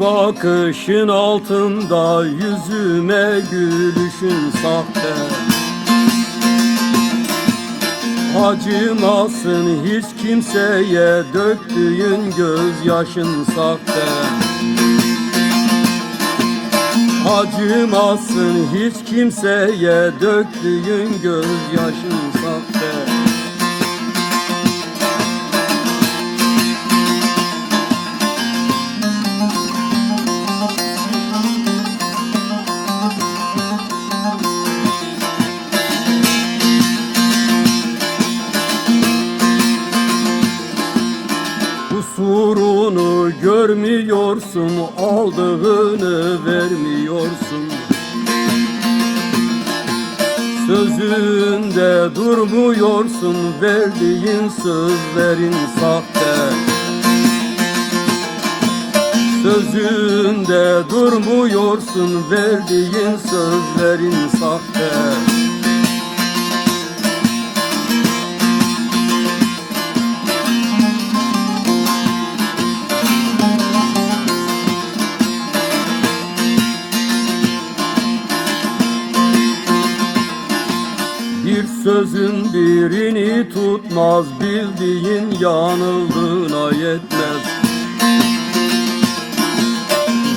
Bakışın altında yüzüme gülüşün sahte. Acımasın hiç kimseye döktüğün gözyaşın sahte. Acımasın hiç kimseye döktüğün gözyaşın sahte görmüyorsun, aldığını vermiyorsun. Sözünde durmuyorsun, verdiğin sözlerin sahte. Sözünde durmuyorsun, verdiğin sözlerin sahte. Sözün birini tutmaz Bildiğin yanıldığına yetmez.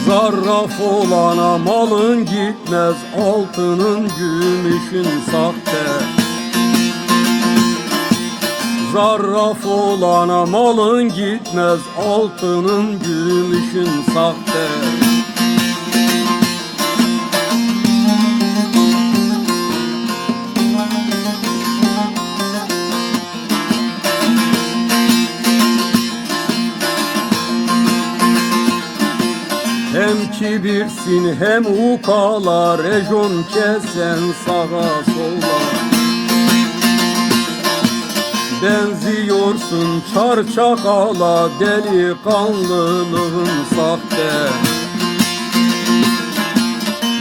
Zarraf olana malın gitmez Altının gümüşün sahte. Zarraf olana malın gitmez Altının gümüşün sahte Hem kibirsin hem ukala Rejon kesen sağa sola. Benziyorsun çarçakala Delikanlılığın sahte.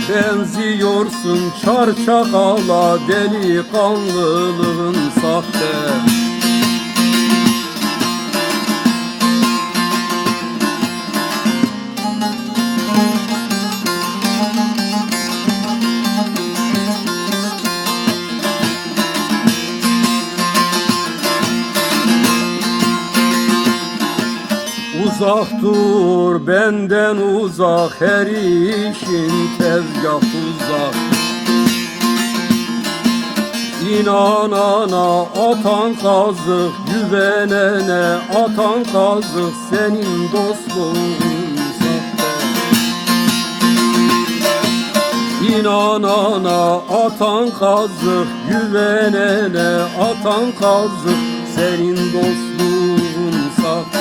Benziyorsun çarçakala Delikanlılığın sahte Uzak dur benden uzak her işin tezgah uzak. İnanana atan kazık güvenene atan kazık senin dostluğun İnanana atan kazık güvenene atan kazık senin dostluğun sahte